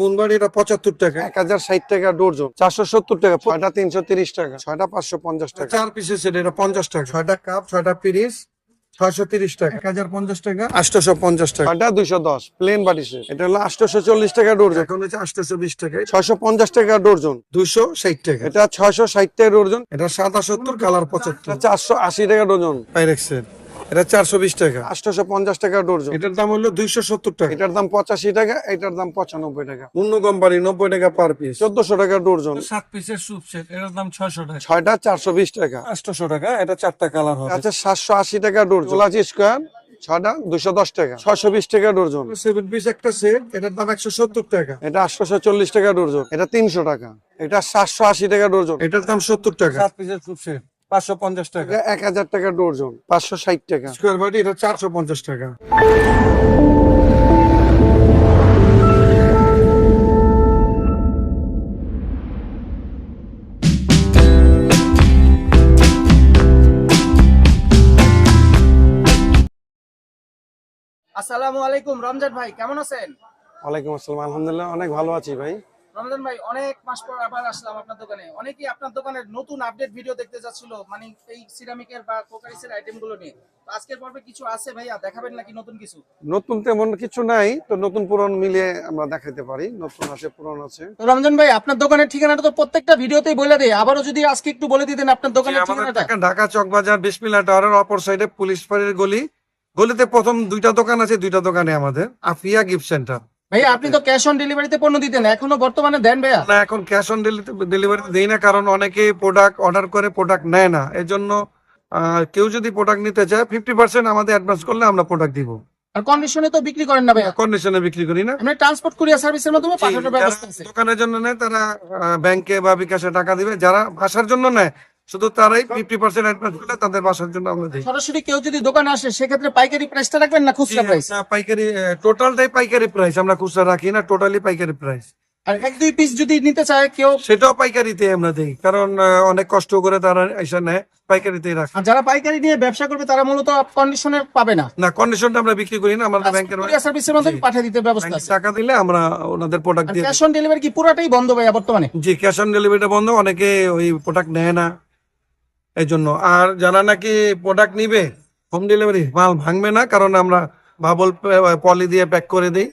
মুনবাড়ি এটা পঁচাত্তর টাকা। এক হাজার ষাট টাকা ডর্জন। চারশো সত্তর টাকা ছয়টা তিনশো তিরিশ টাকা ছয়টা পাঁচশো পঞ্চাশ টাকা। চার পিসের সেট এটা পঞ্চাশ টাকা। ছয়টা কাপ ছয়টা পিরিস ছয়শো তিরিশ টাকা। এক হাজার পঞ্চাশ টাকা। আটশোশো পঞ্চাশ টাকা। ছয়টা দুইশো দশ প্লেন বাটি এটা হলো আটশোশো চল্লিশ টাকা ডর্জন। এখন হচ্ছে আটশোশো বিশ টাকা। ছয়শো পঞ্চাশ টাকা ডর্জন। দুইশো ষাট টাকা। এটা ছয়শো ষাট টাকা ডর্জন। এটা কালার পঁচাত্তর। চারশো আশি টাকা ডর্জন। পাইরেক্সের এটা চারশো বিশ টাকা। আটশোশো পঞ্চাশ টাকা ডর্জন এটার দাম হলো দুইশো সত্তর টাকা। এটার দাম পঁচাশি টাকা এটার দাম পঁচানব্বই টাকা। অন্য কোম্পানি নব্বই টাকা পার পিস চোদ্দশো টাকা ডর্জন সাত পিসের স্যুপ সেট এটার দাম ছয়শো টাকা। ছয়টা চারশো বিশ টাকা। আটশোশো টাকা এটা চারটা কালার হবে। আচ্ছা সাতশো আশি টাকা ডর্জন লাচি স্কোয়ার। ছয়টা দুশো দশ টাকা। ছয়শো বিশ টাকা ডর্জন সেভেন পিস একটা সেট এটার দাম একশো সত্তর টাকা। এটা আটশোশো চল্লিশ টাকা ডর্জন এটা তিনশো টাকা। এটা সাতশো আশি টাকা ডর্জন এটার দাম সত্তর টাকা। সাত পিসের স্যুপ সেট পাঁচশো পঞ্চাশ টাকা। এক হাজার টাকা ডর্জন পাঁচশো ষাট টাকা। স্কোয়ার বাটি এটা চারশো পঞ্চাশ টাকা। আসসালামু আলাইকুম রমজান ভাই কেমন আছেন? ওয়ালাইকুম আসসালাম আলহামদুলিল্লাহ অনেক ভালো আছি ভাই। রমজান ভাই অনেক মাস পর আবার আসলাম আপনার দোকানে। অনেকেই আপনার দোকানের নতুন আপডেট ভিডিও দেখতে যাচ্ছিল মানে এই সিরামিকের বা কোকারিসের আইটেমগুলো নিয়ে। তো আজকের পর্বে কিছু আছে ভাইয়া দেখাবেন নাকি নতুন কিছু? নতুন তেমন কিছু নাই তো নতুন পুরন মিলে আমরা দেখাতে পারি নতুন আছে পুরন আছে। তো রমজান ভাই আপনার দোকানের ঠিকানাটা তো প্রত্যেকটা ভিডিওতেই বলে দেয় আবারও যদি আজকে একটু বলে দিতেন আপনার দোকানের ঠিকানাটা। ঢাকা ঢাকা চকবাজার বিসমিল্লা টাওয়ারের অপর সাইডে পুলিশ ফাঁড়ির গলি। গলিতে প্রথম দুইটা দোকান আছে দুইটা দোকানে আমাদের আফিয়া গিফট সেন্টার। ভাইয়া আপনি তো ক্যাশ অন ডেলিভারিতে পণ্য দিতেন এখনও বর্তমানে দেন ভাইয়া? না এখন ক্যাশ অন ডেলিভারি দেই না কারণ অনেকে প্রোডাক্ট অর্ডার করে প্রোডাক্ট নেয় না। এর জন্য কেউ যদি প্রোডাক্ট নিতে চায় ফিফটি পার্সেন্ট আমাদের অ্যাডভান্স করলে আমরা প্রোডাক্ট দিব। আর কন্ডিশনে তো বিক্রি করেন না ভাইয়া? কন্ডিশনে বিক্রি করি না। আপনি ট্রান্সপোর্ট কুরিয়ার সার্ভিসের মাধ্যমে পাঠানোর ব্যবস্থা আছে। দোকানের জন্য নেয় তারা ব্যাংকে বা বিকাশে টাকা দিবে। যারা বাসার জন্য নেয় শুধু তারাই ফিফটি পার্সেন্ট অ্যাডভান্স করলে তাদের বাসার জন্য আমরা দিই। সরাসরি কেউ যদি দোকানে আসে সেক্ষেত্রে পাইকারি প্রাইসটা রাখবেন না খুচরা প্রাইস না, পাইকারি টোটালটাই পাইকারি প্রাইস আমরা খুচরা রাখি না টোটালি পাইকারি প্রাইস আর এক দুই পিস যদি নিতে চায় কেউ সেটাও পাইকারিতে আমরা দিই কারণ অনেক কষ্ট করে তারা এসে নেয় পাইকারিতেই রাখি। আর যারা পাইকারি নিয়ে ব্যবসা করবে তারা মূলত কন্ডিশনে পাবে না। না কন্ডিশনটা আমরা বিক্রি করি না আমাদের ব্যাংকের কুরিয়ার সার্ভিসের মাধ্যমে। পাঠিয়ে দিতে ব্যবস্থা আছে। টাকা দিলে আমরা ওনাদের প্রোডাক্ট দিয়ে ক্যাশ অন ডেলিভারি কি পুরোটাই বন্ধ ভাইয়া বর্তমানে? দিই। জি ক্যাশ অন ডেলিভারিটা বন্ধ অনেকে ওই প্রোডাক্ট নেয় না। এই জন্য আর যারা নাকি প্রোডাক্ট নিবে হোম ডেলিভারি মাল ভাঙবে না কারণ আমরা বাবল পলি দিয়ে প্যাক করে দিই।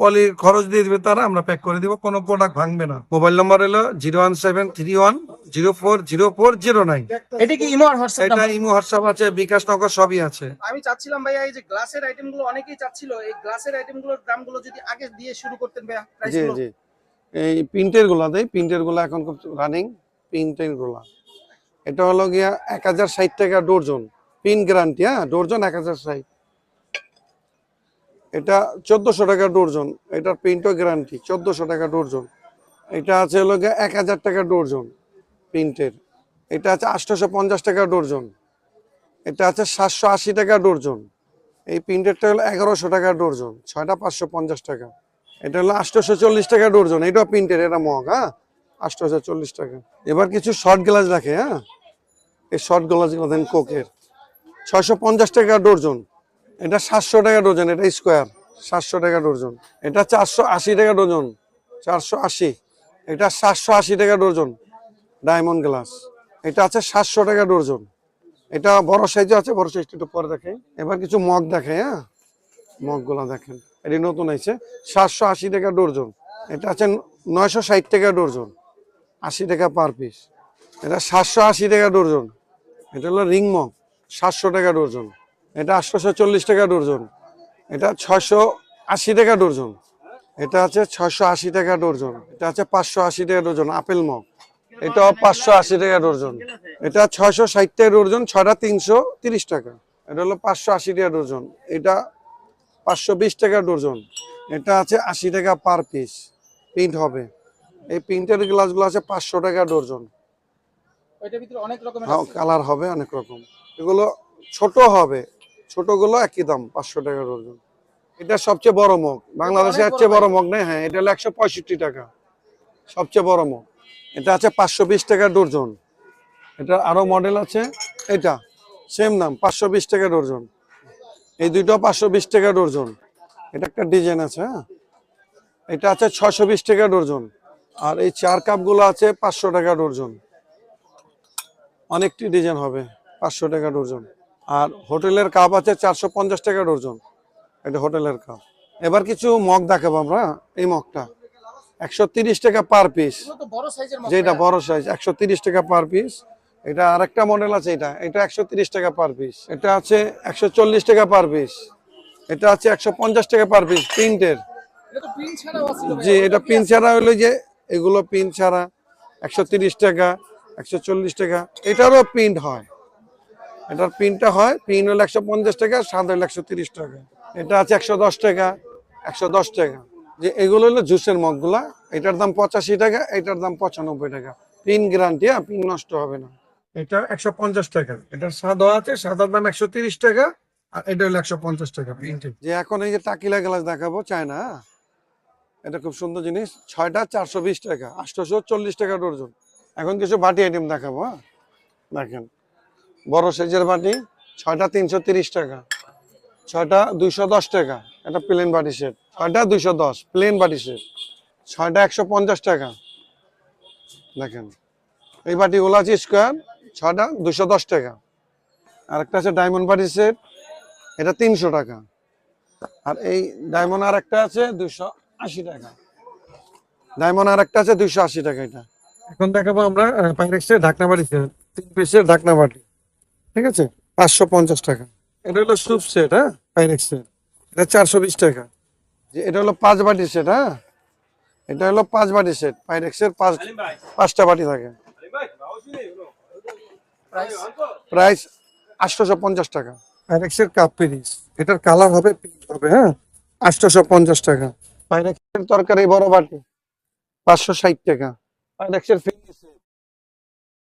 পলি খরচ দিয়ে দিবে তারা আমরা প্যাক করে দিব কোনো প্রোডাক্ট ভাঙবে না। মোবাইল নম্বর হলো zero one seven three one zero four zero four zero nine এটা কি ইমো আর হোয়াটসঅ্যাপ এটা ইমো হোয়াটসঅ্যাপ আছে বিকাশ নগর সবই আছে। আমি চাচ্ছিলাম ভাইয়া এই যে গ্লাসের আইটেমগুলো অনেকেই চাচ্ছিল এই গ্লাসের আইটেমগুলোর দামগুলো যদি আগে দিয়ে শুরু করতেন ভাইয়া প্রাইস জি জি। এই প্রিন্টেরগুলা দেই প্রিন্টেরগুলা এখন খুব রানিং প্রিন্টেরগুলা। এটা হলো গিয়া এক হাজার ষাট টাকা ডর্জন। প্রিন্ট গ্যারান্টি হ্যাঁ ডর্জন এক হাজার ষাট। এটা চোদ্দশো টাকা ডর্জন, এটার প্রিন্টও গ্যারান্টি, চোদ্দশো টাকা ডর্জন। এটা আছে হলো গিয়া এক হাজার টাকা ডোরজন প্রিন্টের। এটা আছে আটশোশো পঞ্চাশ টাকা ডর্জন। এটা আছে সাতশো আশি টাকা ডর্জন। এই প্রিন্টেরটা হলো এগারোশো টাকা ডর্জন, ছয়টা পাঁচশো পঞ্চাশ টাকা। এটা হলো আটশোশো চল্লিশ টাকা ডর্জন, এটাও প্রিন্টের, এটা মগ হ্যাঁ। আটশোশো চল্লিশ টাকা। এবার কিছু শর্ট গ্লাস রাখে হ্যাঁ? এই শর্ট গ্লাসগুলো দেন কোকের ছয়শো পঞ্চাশ টাকা ডর্জন। এটা সাতশো টাকা ডর্জন, এটা স্কোয়ার সাতশো টাকা ডর্জন। এটা চারশো আশি টাকা ডর্জন। চারশো আশি। এটা সাতশো আশি টাকা ডর্জন। ডায়মন্ড গ্লাস এটা আছে সাতশো টাকা ডর্জন। এটা বড় সাইজও আছে, বড় সাইজটা একটু পরে দেখে। এবার কিছু মগ দেখে হ্যাঁ? মগগুলো দেখেন। এটি নতুন আছে সাতশো আশি টাকা ডর্জন। এটা আছে নয়শো ষাট টাকা ডর্জন। আশি টাকা পার পিস। এটা সাতশো আশি টাকা ডর্জন। এটা হলো রিং মগ, সাতশো টাকা ডর্জন। এটা আটশোশো চল্লিশ টাকা ডর্জন। এটা ছয়শো আশি টাকা ডর্জন। এটা আছে ছয়শো আশি টাকা ডর্জন। এটা আছে পাঁচশো আশি টাকা ডর্জন, আপেল মগ। এটাও পাঁচশো আশি টাকা ডর্জন। এটা ছয়শো ষাট টাকা ডর্জন, ছয়টা তিনশো তিরিশ টাকা। এটা হলো পাঁচশো আশি টাকা ডর্জন। এটা পাঁচশো বিশ টাকা ডর্জন। এটা আছে আশি টাকা পার পিস। প্রিন্ট হবে। এই প্রিন্টের গ্লাসগুলো আছে পাঁচশো টাকা ডর্জন। হ্যাঁ কালার হবে অনেক রকম। এগুলো ছোট হবে ছোটগুলো একই দাম পাঁচশো টাকা ডর্জন। এটা সবচেয়ে বড় মগ। বাংলাদেশে অনেক চেয়ে বড় মগ নেই হ্যাঁ এটা হলো একশো পঁয়ষট্টি টাকা। সবচেয়ে বড় মগ। এটা আছে পাঁচশো বিশ টাকা ডর্জন। এটা আরও মডেল আছে এটা সেম দাম পাঁচশো বিশ টাকা ডর্জন। এই দুইটা পাঁচশো বিশ টাকা ডর্জন। এটা একটা ডিজাইন আছে হ্যাঁ। এটা আছে ছয়শো বিশ টাকা ডর্জন। আর এই চার কাপগুলো আছে পাঁচশো টাকা ডর্জন। অনেকটি ডিজাইন হবে পাঁচশো টাকা ডর্জন। আর হোটেলের কাপ আছে চারশো পঞ্চাশ টাকা ডর্জন। এটা হোটেলের কাপ এবার কিছু মগ দেখাবো আমরা এই মগটা। একশো তিরিশ টাকা পার পিস যেটা। বড় সাইজ একশো তিরিশ টাকা পার পিস এটা আরেকটা মডেল আছে এটা। এটা একশো তিরিশ টাকা পার পিস এটা আছে একশো চল্লিশ টাকা পার পিস এটা আছে একশো পঞ্চাশ টাকা পার পিস প্রিন্টের প্রিন্ট জি এটা পিন ছাড়া হলো যে এগুলো পিন ছাড়া একশো টাকা, একশো চল্লিশ টাকা, এটারও প্রিন্ট হয়। এটার প্রিন্টটা হয় পিন হলো একশো পঞ্চাশ টাকা সাদা হলো একশো তিরিশ টাকা। এটা আছে একশো দশ টাকা, একশো দশ টাকা। যে এগুলো হলো জুসের মগগুলা, এটার দাম পঁচাশি টাকা, এটার দাম পঁচানব্বই টাকা। পিন গ্যারান্টি হ্যাঁ পিন নষ্ট হবে না। এটা একশো পঞ্চাশ টাকা। এটার সাদা আছে, সাদার দাম একশো তিরিশ টাকা, আর এটা হলো একশো পঞ্চাশ টাকা প্রিন্টেড যে এখন এই যে টাকিলা গ্লাস দেখাবো চায় না? এটা খুব সুন্দর জিনিস। ছয়টা চারশো বিশ টাকা আটশোশো চল্লিশ টাকা ডর্জন এখন কিছু বাটি আইটেম দেখাবো হ্যাঁ? দেখেন, বড় সাইজের বাটি, ছয়টা তিনশো তিরিশ টাকা, ছয়টা দুইশো দশ টাকা, এটা প্লেন বাটি সেট ছয়টা দুইশো দশ প্লেন বাটি সেট ছয়টা একশো পঞ্চাশ টাকা, দেখেন। এই বাটিগুলো আছে স্কোয়ার ছয়টা দুইশো দশ টাকা। আরেকটা আছে ডায়মন্ড বাটি সেট এটা তিনশো টাকা। আর এই ডায়মন্ড আর একটা আছে দুইশো আশি টাকা। ডায়মন্ড আর একটা আছে দুইশো আশি টাকা এটা। এখন দেখাবো আমরা পাইরেক্সের ঢাকনা বাটি তিন পিসের ঢাকনা বাটি ঠিক আছে? পাঁচশো পঞ্চাশ টাকা। এটা হলো স্যুপ সেট হ্যাঁ? পাইরেক্সের। এটা চারশো বিশ টাকা। যে এটা হলো পাঁচ বাটি সেট হ্যাঁ? এটা হলো পাঁচ বাটি সেট। পাইরেক্সের পাঁচ পাঁচটা বাটি থাকে। প্রাইস? প্রাইস আটশোশো পঞ্চাশ টাকা। পাইরেক্সের কাপ পিরিস। এটার কালার হবে পিঙ্ক হবে হ্যাঁ? আটশোশো পঞ্চাশ টাকা। পাইরেক্সের তরকারি বড় বাটি পাঁচশো ষাট টাকা। পাইরেক্সের ফিন্নি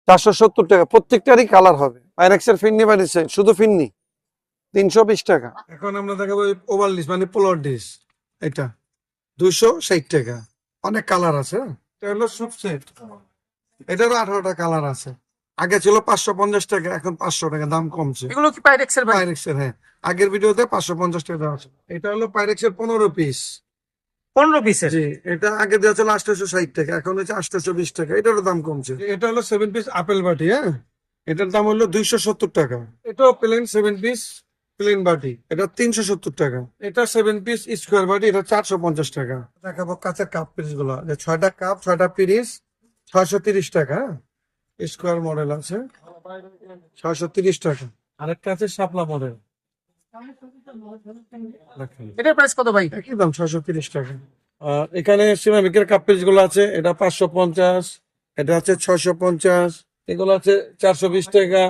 চারশো সত্তর টাকা। প্রত্যেকটারই কালার হবে। পাইরেক্সের ফিন্নি বাড়িছে শুধু ফিন্নি তিনশো বিশ টাকা। এখন আমরা দেখাবো ওভার ডিশ মানে পোলার ডিশ। এটা দুশো ষাট টাকা। অনেক কালার আছে হ্যাঁ? এটা হলো স্যুপ সেট এটারও আঠারোটা কালার আছে। আগে ছিল পাঁচশো পঞ্চাশ টাকা এখন পাঁচশো টাকা দাম কমছে। এগুলো কি পাইরেক্সের ভাই পাইরেক্সের হ্যাঁ। আগের ভিডিওতে পাঁচশো পঞ্চাশ টাকা দেওয়া আছে। এটা হলো পাইরেক্সের পনেরো পিস পনেরো পিসের এটা আগে দেওয়া ছিল আটশোশো ষাট টাকা এখন হচ্ছে আটশোশো বিশ টাকা। এটারও দাম কমছে। এটা হলো সেভেন পিস আপেল বাটি হ্যাঁ? এটার দাম হলো দুইশো সত্তর টাকা। এটাও প্লেন সেভেন পিস প্লেন বাটি। এটা তিনশো সত্তর টাকা। এটা সেভেন পিস স্কোয়ার বাটি এটা চারশো পঞ্চাশ টাকা। দেখাবো কাঁচের কাপ পিসগুলো। যে ছয়টা কাপ ছয়টা পিরিস ছয়শো তিরিশ টাকা স্কোয়ার মডেল আছে। ছয়শো তিরিশ টাকা। আরেকটা আছে শাপলা মডেল এটার প্রাইস কত ভাই? একই দাম ছয়শো তিরিশ টাকা। আর এখানে সিরামিকের কাপ পিসগুলো আছে এটা পাঁচশো পঞ্চাশ এটা আছে ছয়শো পঞ্চাশ এগুলো আছে চারশো বিশ টাকা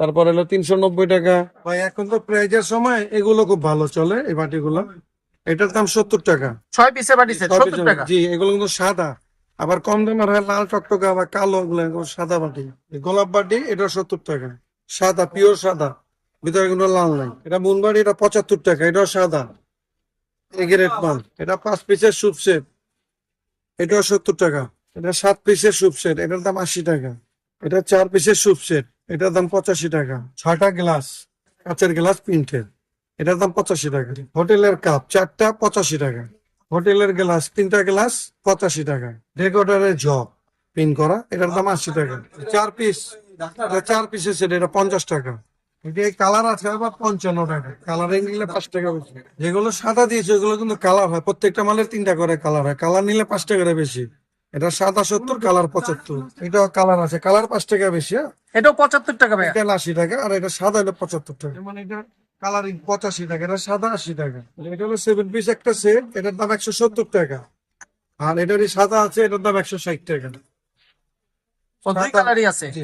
তারপর হলো তিনশো নব্বই টাকা। ভাই এখন তো প্রাইজের সময় এগুলো খুব ভালো চলে এই বাটিগুলো। এটার দাম সত্তর টাকা। ছয় পিসের বাটি সত্তর টাকা? জি এগুলো কিন্তু সাদা। আবার কম দামের হয় লাল টকটকা আবার কালো এগুলো সাদা বাটি। গোলাপ বাটি এটা সত্তর টাকা। সাদা পিওর সাদা। ভিতরে কোনো লাল নাই। এটা মুন বাটি এটা পঁচাত্তর টাকা, এটাও সাদা। এগেরেট মাল। এটা পাঁচ পিসের স্যুপ সেট। এটাও সত্তর টাকা। এটা সাত পিসের স্যুপ সেট। এটার দাম আশি টাকা। এটা চার পিসের স্যুপ সেট। এটার দাম পঁচাশি টাকা। ছয়টা গ্লাস। কাঁচের গ্লাস প্রিন্টের। এটার দাম পঁচাশি টাকা। হোটেলের কাপ, চারটা পঁচাশি টাকা। হোটেলের গ্লাস, তিনটা গ্লাস, পঁচাশি টাকা। রেকর্ডারের জগ পিন করা, এটার দাম আশি টাকা। চার পিস। এটা চার পিসের সেট, এটা পঞ্চাশ টাকা। এটা কালার আছে আবার পঞ্চান্ন টাকা। কালারিং নিলে পাঁচ টাকা বেশি। যেগুলো সাদা দিয়েছে ওগুলো কিন্তু কালার হয়। প্রত্যেকটা মালের তিনটা করে কালার হয়। কালার নিলে পাঁচ টাকা করে বেশি। এটা সাদা সত্তর কালার পঁচাত্তর। এটা কালার আছে। কালার পাঁচ টাকা বেশি হ্যাঁ? এটাও পঁচাত্তর টাকা এটা আশি টাকা আর এটা সাদা হলো পঁচাত্তর টাকা। মানে এটা কালারিং পঁচাশি টাকা এটা সাদা আশি টাকা। এটা হলো সেভেন পিস একটা সেট এটার দাম একশো সত্তর টাকা। আর এটারই সাদা আছে এটার দাম একশো ষাট টাকা।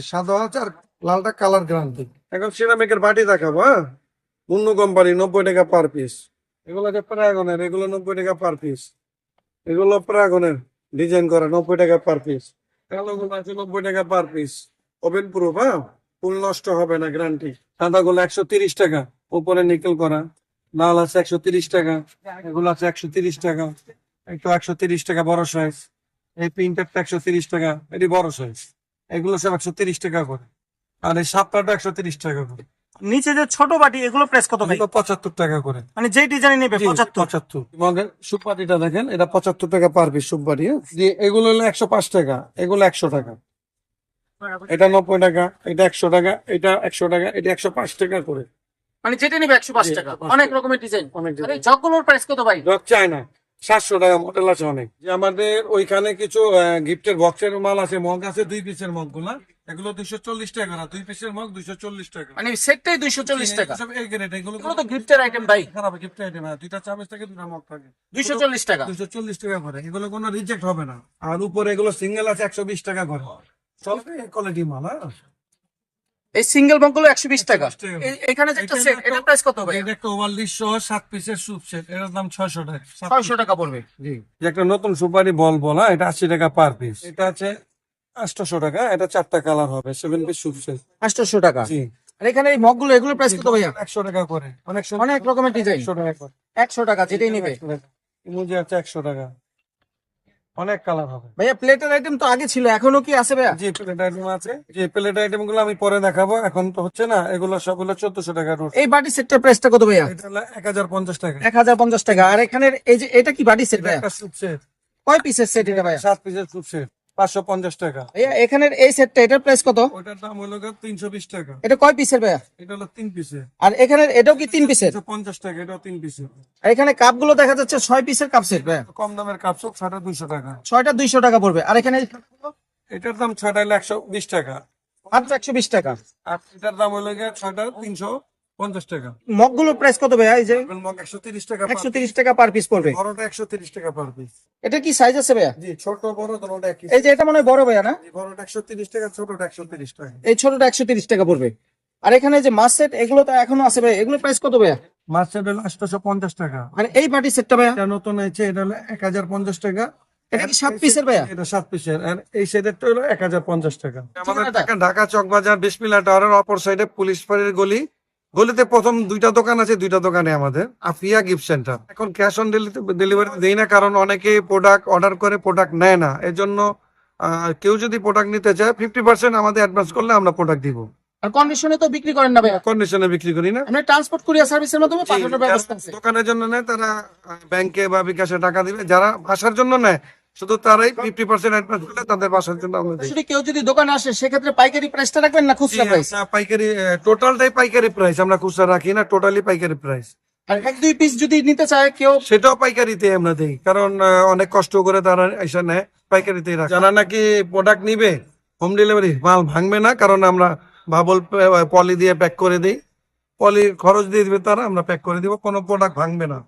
সাদা- আছে। আর লালটা কালার গ্যারান্টি এখন সিরামিকের বাটি দেখাবো হ্যাঁ? অন্য কোম্পানি, নব্বই টাকা পার পিস এগুলো আছে প্রাগনের এগুলো নব্বই টাকা পার পিস এগুলো প্রাগনের ডিজাইন করা নব্বই টাকা পার পিস কালোগুলো আছে নব্বই টাকা পার পিস ওভেন প্রুফ হ্যাঁ? ফুল নষ্ট হবে না গ্যারান্টি সাদাগুলো একশো তিরিশ টাকা, উপরে নিকেল করা। লাল আছে একশো তিরিশ টাকা, এগুলো আছে একশো তিরিশ টাকা। একটু একশো তিরিশ টাকা বড় সাইজ এই প্রিন্টারটা একশো তিরিশ টাকা, এটি বড় সাইজ এগুলো সব একশো তিরিশ টাকা করে। আর এই সাপটাটা একশো তিরিশ টাকা করে। নিচে যে ছোট বাটি এগুলো প্রাইস কত ভাই? পঁচাত্তর টাকা করে। মানে যেই ডিজাইন নেবে পঁচাত্তর। পঁচাত্তর। মগের সুপারিটা দেখেন এটা পঁচাত্তর টাকা পার পিস সুপারি দিয়ে এগুলো হলো একশো পাঁচ টাকা এগুলো একশো টাকা। এটা নব্বই টাকা এটা একশো টাকা এটা একশো টাকা এটা একশো পাঁচ টাকা করে। মানে যেটা নেবে একশো পাঁচ টাকা। অনেক রকমের ডিজাইন অনেক। জগগুলোর প্রাইস কত ভাই? রক চায় না সাতশো টাকা মডেল আছে অনেক। যে আমাদের ওইখানে কিছু গিফটের বক্সের মাল আছে মগ আছে দুই পিসের মগগুলা। এগুলো দুইশো চল্লিশ টাকা না দুই পিসের মগ দুইশো চল্লিশ টাকা। মানে সেটটাই দুইশো চল্লিশ টাকা? সব এই গ্রেড এগুলো এগুলো তো গিফটের আইটেম ভাই। খারাপ গিফট আইটেম দুইটা চামচ থাকে দুটা মগ থাকে। দুইশো চল্লিশ টাকা? দুইশো চল্লিশ টাকা করে এগুলো কোনো রিজেক্ট হবে না। আর উপরে এগুলো সিঙ্গেল আছে একশো বিশ টাকা করে। চলবে কোয়ালিটি মাল হ্যাঁ? এই সিঙ্গেল বকগুলো একশো বিশ টাকা 120 টাকা। এই- এখানে যে একটা সেট এটার প্রাইস কত ভাই? একটা ওভারলিশ সহ সাত পিসের স্যুপ সেট এটার দাম ছয়শো টাকা। ছয়শো টাকা পড়বে। জি। একটা নতুন সুপারি বল বল হ্যাঁ, এটা আশি টাকা পার পিস এটা আছে আটশোশো টাকা এটা চারটা কালার হবে সেভেন পিস স্যুপ সেট আটশোশো টাকা। জি। আর এখানে এই মগগুলো এগুলোর প্রাইস কত ভাইয়া? একশো টাকা করে। অনেক অনেক রকমের ডিজাইন একশো টাকা করে। একশো টাকা যেটাই নেবে। ইমোজি আছে একশো টাকা। অনেক কালার হবে। ভাইয়া প্লেটের আইটেম তো আগে ছিল এখনও কি আছে ভাইয়া? জি প্লেট আইটেম আছে। যে প্লেট আইটেমগুলো আমি পরে দেখাবো। এখন তো হচ্ছে না এগুলো সবগুলো চোদ্দশো টাকা রোড এই বাটি সেটটার প্রাইসটা কত ভাইয়া? এটা এক হাজার পঞ্চাশ টাকা। এক হাজার পঞ্চাশ টাকা। আর এখানের এই যে এটা কি বাটি সেট ভাইয়া? একটা স্যুপ সেট কয় পিসের সেট এটা ভাইয়া? সাত পিসের সুপ সেট পাঁচশো পঞ্চাশ টাকা। এখানের এই সেটটা এটার প্রাইস কত? ওইটার দাম হলো তিনশো বিশ টাকা। এটা কয় পিসের ভাইয়া? এটা হলো তিন পিসের আর এখানের এটাও কি তিন পিসের পঞ্চাশ টাকা এটাও তিন পিসের এখানে কাপগুলো দেখা যাচ্ছে ছয় পিসের কাপ সেট ভাইয়া। কম দামের কাপ সব ছয়টা দুইশো টাকা। ছয়টা দুইশো টাকা পড়বে। আর এখানে এটার দাম ছয়টা হলো একশো বিশ টাকা। মাত্র একশো বিশ টাকা। আর এটার দাম হলো ছয়টা তিনশো পঞ্চাশ টাকা। মগগুলোর প্রাইস কত ভাইয়া এই যে মগ একশো তিরিশ টাকা একশো তিরিশ টাকা পার পিস পড়বে। বড়টা একশো তিরিশ টাকা পার পিস এটা কি সাইজ আছে ভাইয়া? জি ছোট বড় দুটোটা একই এই যে এটা মনে হয় বড় ভাইয়া না? বড়টা একশো তিরিশ টাকা ছোটটা একশো তিরিশ টাকা। এই ছোটটা একশো তিরিশ টাকা পড়বে। আর এখানে যে মাছ সেট এগুলো তো এখনও আছে ভাই এগুলো প্রাইস কত ভাইয়া? মাছের হলো আটশোশো পঞ্চাশ টাকা। মানে এই বাটি সেটটা ভাইয়া? এটা নতুন আছে এটা হলো এক হাজার পঞ্চাশ টাকা। এটা কি সাত পিসের ভাইয়া? এটা সাত পিসের আর এই সেটেরটা হলো এক হাজার পঞ্চাশ টাকা। আমাদের ঢাকা চকবাজার বিসমিল্লা টাওয়ারের অপর সাইডে পুলিশ ফাঁড়ির গলি। গলিতে প্রথম দুইটা দোকান আছে দুইটা দোকানে আমাদের আফিয়া গিফট সেন্টার এখন ক্যাশ অন ডেলিভারি দেই না কারণ অনেকে প্রোডাক্ট অর্ডার করে প্রোডাক্ট নেয় না। এর জন্য কেউ যদি প্রোডাক্ট নিতে চায় ফিফটি পার্সেন্ট আমাদের অ্যাডভান্স করলে আমরা প্রোডাক্ট দিব। আর কন্ডিশনে তো বিক্রি করেন না ভাইয়া? কন্ডিশনে বিক্রি করি না। আপনি ট্রান্সপোর্ট কুরিয়ার সার্ভিসের মাধ্যমে পাঠানোর ব্যবস্থা আছে। দোকানের জন্য নেয় তারা ব্যাংকে বা বিকাশে টাকা দিবে। যারা ভাষার জন্য নেয় শুধু তারাই ফিফটি পার্সেন্ট অ্যাডভান্স করলে তাদের বাসার জন্য আমরা দিই। কেউ যদি দোকানে আসে সেক্ষেত্রে পাইকারি প্রাইসটা রাখবেন না খুচরা প্রাইস পাইকারি টোটালটাই পাইকারি প্রাইস আমরা খুচরা রাখি না টোটালি পাইকারি প্রাইস আর এক দুই পিস যদি নিতে চায় কেউ? সেটাও পাইকারিতে আমরা দিই কারণ অনেক কষ্ট করে তারা এসে নেয় পাইকারিতে রাখে। যারা নাকি প্রোডাক্ট নিবে হোম ডেলিভারি মাল ভাঙবে না কারণ আমরা বাবল পলি দিয়ে প্যাক করে দিই। পলি খরচ দিয়ে দিবে তারা আমরা প্যাক করে দিব কোনো প্রোডাক্ট ভাঙবে না।